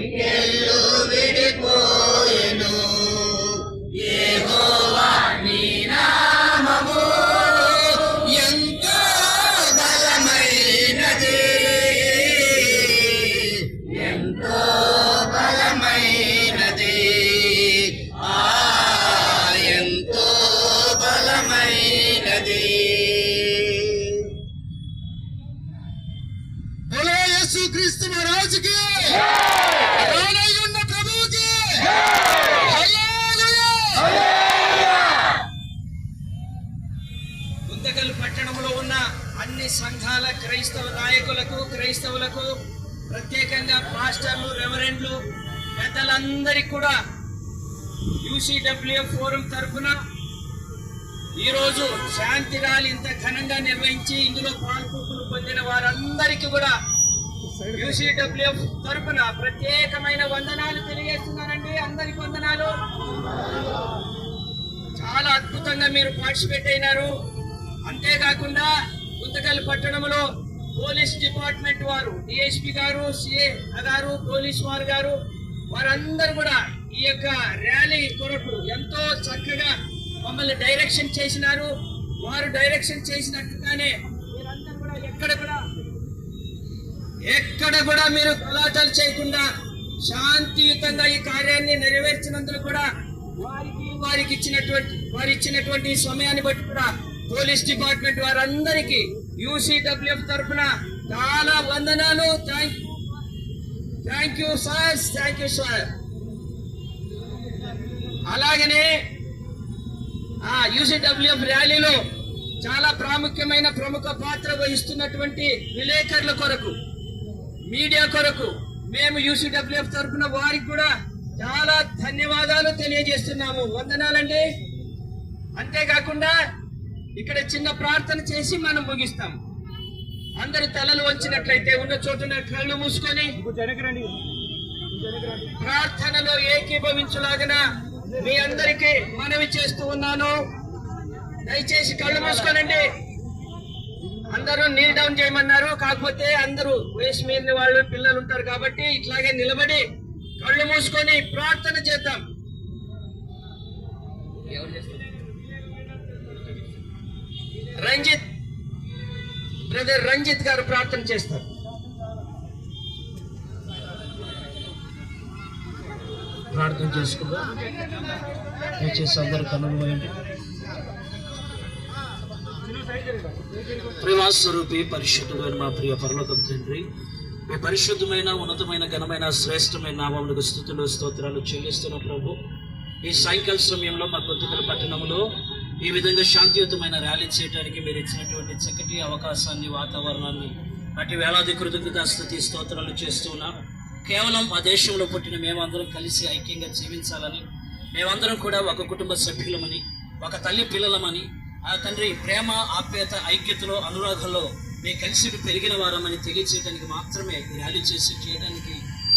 Yeah. సంఘాల క్రైస్తవ నాయకులకు క్రైస్తవులకు ప్రత్యేకంగా పాస్టర్లు రెవరెండ్లు పెద్దలందరికీ కూడా యూసీడబ్ల్యూఎఫ్ ఫోరం తరఫున ఈరోజు శాంతి ర్యాలీ ఇంత ఘనంగా నిర్వహించి ఇందులో పాల్గొకులు పొందిన వారందరికీ కూడా యూసీడబ్ల్యూఎఫ్ తరఫున ప్రత్యేకమైన వందనాలు తెలియజేస్తున్నానండి. అందరికి వందనాలు. చాలా అద్భుతంగా మీరు పార్టిసిపేట్ అయినారు. అంతేకాకుండా గుంతకల్ పట్టణంలో పోలీస్ డిపార్ట్మెంట్ వారు DSP garu CA garu police వారు గారు వారందరూ కూడా ఈ యొక్క ర్యాలీ కొరకు ఎంతో చక్కగా మమ్మల్ని డైరెక్షన్ చేసినారు. వారు డైరెక్షన్ చేసినట్టుగానే మీరందరూ కూడా ఎక్కడ కూడా ఎక్కడ కూడా మీరు గలాటాలు చేయకుండా శాంతియుతంగా ఈ కార్యాన్ని నెరవేర్చినందుకు కూడా వారికి వారికి ఇచ్చినటువంటి వారు ఇచ్చినటువంటి సమయాన్ని బట్టి కూడా పోలీస్ డిపార్ట్మెంట్ వారందరికీ యూసీడబ్ల్యూఎఫ్ తరఫున చాలా వందనాలు. Thank thank you sir thank you sir అలాగనే ఆ యూసీడబ్ల్యూఎఫ్ ర్యాలీలో చాలా ప్రాముఖ్యమైన ప్రముఖ పాత్ర వహిస్తున్నటువంటి విలేకరుల కొరకు మీడియా కొరకు మేము యూసీడబ్ల్యూఎఫ్ తరఫున వారికి కూడా చాలా ధన్యవాదాలు తెలియజేస్తున్నాము. వందనాలండి. అంతేకాకుండా ఇక్కడ చిన్న ప్రార్థన చేసి మనం ముగిస్తాం. అందరి తలలు వంచినట్లయితే ఉన్న చోటున కళ్ళు మూసుకొని ప్రార్థనలో ఏకీభవించులాగన మీ అందరికీ మనవి చేస్తూ ఉన్నాను. దయచేసి కళ్ళు మూసుకోనండి. అందరూ నీల్ డౌన్ చేయమన్నారు. కాకపోతే అందరూ వయసు మీరిన వాళ్ళు పిల్లలు ఉంటారు కాబట్టి ఇట్లాగే నిలబడి కళ్ళు మూసుకొని ప్రార్థన చేద్దాం. ఎవరు చేస్తారు? రంజిత్. బ్రదర్ రంజిత్ గారు ప్రార్థన చేస్తారు. ప్రార్థన చేసుకుందాం. దయచేసి అందరు కనుమయండి ప్రేమాస్వరూపి పరిశుద్ధమైన మా ప్రియ పరలోకం తండ్రి మీ పరిశుద్ధమైన ఉన్నతమైన ఘనమైన శ్రేష్టమైన నామములకు స్థుతులు స్తోత్రాలు చెల్లిస్తున్న ప్రభు. ఈ సాయంకాల సమయంలో మా కొద్దిగల పట్టణంలో ఈ విధంగా శాంతియుతమైన ర్యాలీ చేయడానికి మీరు ఇచ్చినటువంటి చక్కటి అవకాశాన్ని వాతావరణాన్ని అటు వేలాది కృతజ్ఞతాస్థుతి స్తోత్రాలు చేస్తూ చేస్తున్నాం కేవలం ఆ దేశంలో పుట్టిన మేమందరం కలిసి ఐక్యంగా జీవించాలని మేమందరం కూడా ఒక కుటుంబ సభ్యులమని ఒక తల్లి పిల్లలమని ఆ తండ్రి ప్రేమ ఆప్యాయత ఐక్యతలో అనురాగంలో మేము కలిసి పెరిగిన వారమని తెలియచేయడానికి మాత్రమే ర్యాలీ చేసి చేయడానికి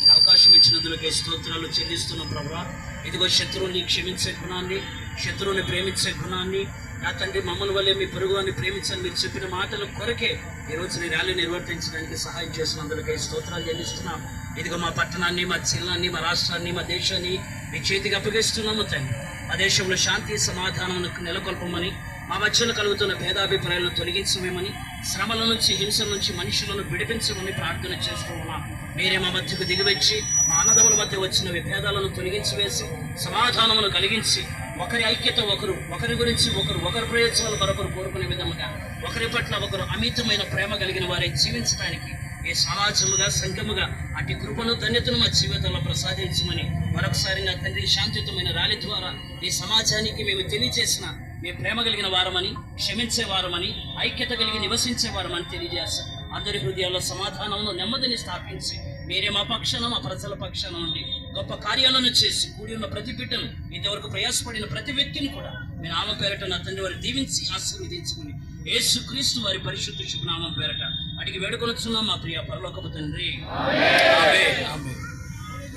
అవకాశం ఇచ్చినందులకే స్తోత్రాలు చెల్లిస్తున్నాం ప్రభా ఇదిగో శత్రువుని క్షమించే గుణాన్ని శత్రువుని ప్రేమించే గుణాన్ని నా తండ్రి మమ్మల్ని వల్లే మీ పొరుగువాన్ని ప్రేమించని మీరు చెప్పిన మాటల కొరకే ఈ రోజు నీ ర్యాలీ నిర్వర్తించడానికి సహాయం చేసినందులకే స్తోత్రాలు చెల్లిస్తున్నాం. ఇదిగో మా పట్టణాన్ని మా జిల్లాన్ని మా రాష్ట్రాన్ని మా దేశాన్ని మీ చేతికి అప్పగిస్తున్నాము తండ్రి. మా దేశంలో శాంతి సమాధానం నెలకొల్పమని మా మధ్యలో కలుగుతున్న భేదాభిప్రాయాలను తొలగించమేమని శ్రమల నుంచి హింసల నుంచి మనుషులను విడిపించమని ప్రార్థన చేస్తూ ఉన్నాం. మీరే మా మధ్యకు దిగివచ్చి మా అన్నదముల మధ్య వచ్చిన విభేదాలను తొలగించివేసి సమాధానమును కలిగించి ఒకరి ఐక్యత ఒకరు ఒకరి గురించి ఒకరు ఒకరి ప్రయోజనాలు మరొకరు కోరుకునే విధముగా ఒకరి పట్ల ఒకరు అమితమైన ప్రేమ కలిగిన వారే జీవించడానికి ఏ సమాజముగా సంఘముగా అటు కృపను ధన్యతను మా జీవితంలో ప్రసాదించమని మరొకసారి నా తండ్రి శాంతియుతమైన ర్యాలీ ద్వారా ఈ సమాజానికి మేము తెలియజేసిన మీ ప్రేమ కలిగిన వారమని క్షమించే వారమని ఐక్యత కలిగి నివసించే వారమని తెలియజేస్తాం. అందరి హృదయాల్లో సమాధానంలో నెమ్మదిని స్థాపించి మీరే మా పక్షాన మా ప్రజల పక్షాన ఉండి గొప్ప కార్యాలను చేసి కూడి ఉన్న ప్రతి బిడ్డను ఇంతవరకు ప్రయాసపడిన ప్రతి వ్యక్తిని కూడా మీ నామ పేరట నా తండ్రి వారి దీవించి ఆశీర్వదించుకుని యేసుక్రీస్తు వారి పరిశుద్ధ శుభనామం పేరట అడిగి వేడుకొనొచ్చున్నాం మా ప్రియ పరలోకపు తండ్రి.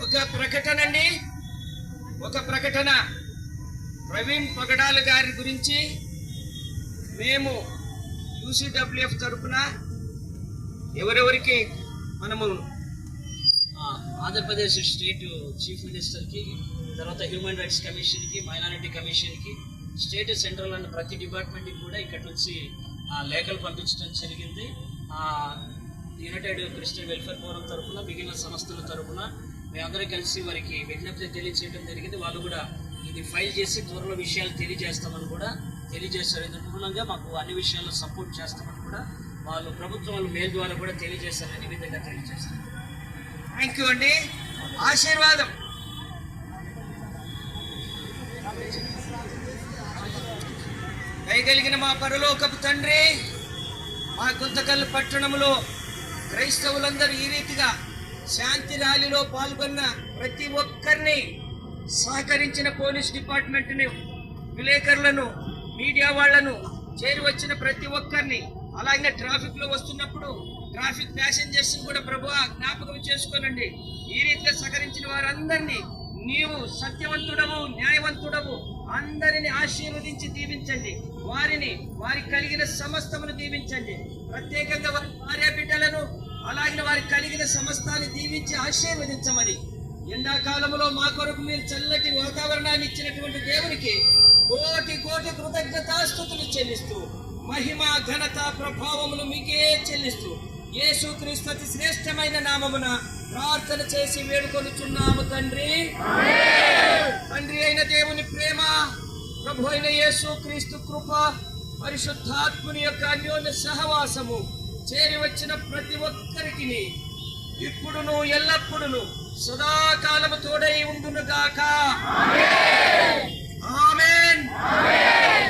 ఒక ప్రకటన అండి ఒక ప్రకటన. ప్రవీణ్ పగడాల గారి గురించి మేము యూసీడబ్ల్యూఎఫ్ తరఫున ఎవరెవరికి మనము ఆంధ్రప్రదేశ్ స్టేట్ చీఫ్ మినిస్టర్కి తర్వాత హ్యూమన్ రైట్స్ కమిషన్కి మైనారిటీ కమిషన్కి స్టేట్ సెంట్రల్ అండ్ ప్రతి డిపార్ట్మెంట్కి కూడా ఇక్కడ నుంచి ఆ, లేఖలు పంపించడం జరిగింది. యునైటెడ్ క్రిస్టియన్ వెల్ఫేర్ ఫోరం తరఫున మిగిలిన సంస్థల తరఫున మేమందరం కలిసి వారికి విజ్ఞప్తి తెలియజేయడం జరిగింది. వాళ్ళు కూడా ఇది ఫైల్ చేసి త్వరలో విషయాలు తెలియజేస్తామని కూడా తెలియజేస్తారు ఇందుకు మాకు అన్ని విషయాల్లో సపోర్ట్ చేస్తామని కూడా వాళ్ళు ప్రభుత్వం వాళ్ళు మేల్ ద్వారా కూడా తెలియజేస్తారని విధంగా తెలియజేస్తారు. థ్యాంక్ యూ అండి. ఆశీర్వాదం. దయగలిగిన మా పరలోకపు తండ్రి మా గుంతకల్ పట్టణంలో క్రైస్తవులందరూ ఈ రీతిగా శాంతి ర్యాలీలో పాల్గొన్న ప్రతి ఒక్కరిని సహకరించిన పోలీస్ డిపార్ట్మెంట్ని విలేకరులను మీడియా వాళ్ళను చేరి వచ్చిన ప్రతి ఒక్కరిని అలాగే ట్రాఫిక్లో వస్తున్నప్పుడు ట్రాఫిక్ ప్యాసింజర్స్ కూడా ప్రభు జ్ఞాపకం చేసుకోనండి. ఈ రీతిగా సహకరించిన వారందరినీ నీవు సత్యవంతుడవు న్యాయవంతుడవు. అందరిని ఆశీర్వదించి దీవించండి. వారిని వారికి కలిగిన సమస్తమును దీవించండి. ప్రత్యేకంగా వారి భార్య బిడ్డలను అలాగే వారికి కలిగిన సమస్తాన్ని దీవించి ఆశీర్వదించమని. ఎండాకాలంలో మా కొరకు మీరు చల్లటి వాతావరణాన్ని ఇచ్చినటువంటి దేవునికి కోటి కోటి కృతజ్ఞతాస్థుతులు చెల్లిస్తూ మహిమ ఘనత ప్రభావములు మీకే చెల్లిస్తూ యేసుక్రీస్తు అతి శ్రేష్టమైన నామమున ప్రార్థన చేసి వేడుకొనుచున్నాము తండ్రి. తండ్రి అయిన దేవుని ప్రేమ ప్రభు అయిన యేసు క్రీస్తు కృప పరిశుద్ధాత్ముని యొక్క అన్యోన్య సహవాసము చేరి వచ్చిన ప్రతి ఒక్కరికి ఇప్పుడును ఎల్లప్పుడును సదాకాలము తోడై ఉండునుగాక. ఆమెన్.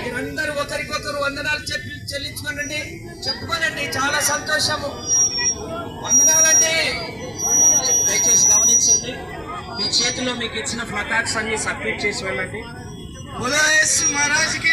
మీరందరూ ఒకరికొకరు వందనాలు చెప్పి చెల్లించుకోనండి. చెప్పుకోనండి. చాలా సంతోషము. వందనాలండి. దయచేసి గమనించండి. మీ చేతిలో మీకు ఇచ్చిన ఫ్లకార్డ్స్ అన్ని సబ్మిట్ చేసి వెళ్ళండి. బోలో యేసు మహారాజుకి.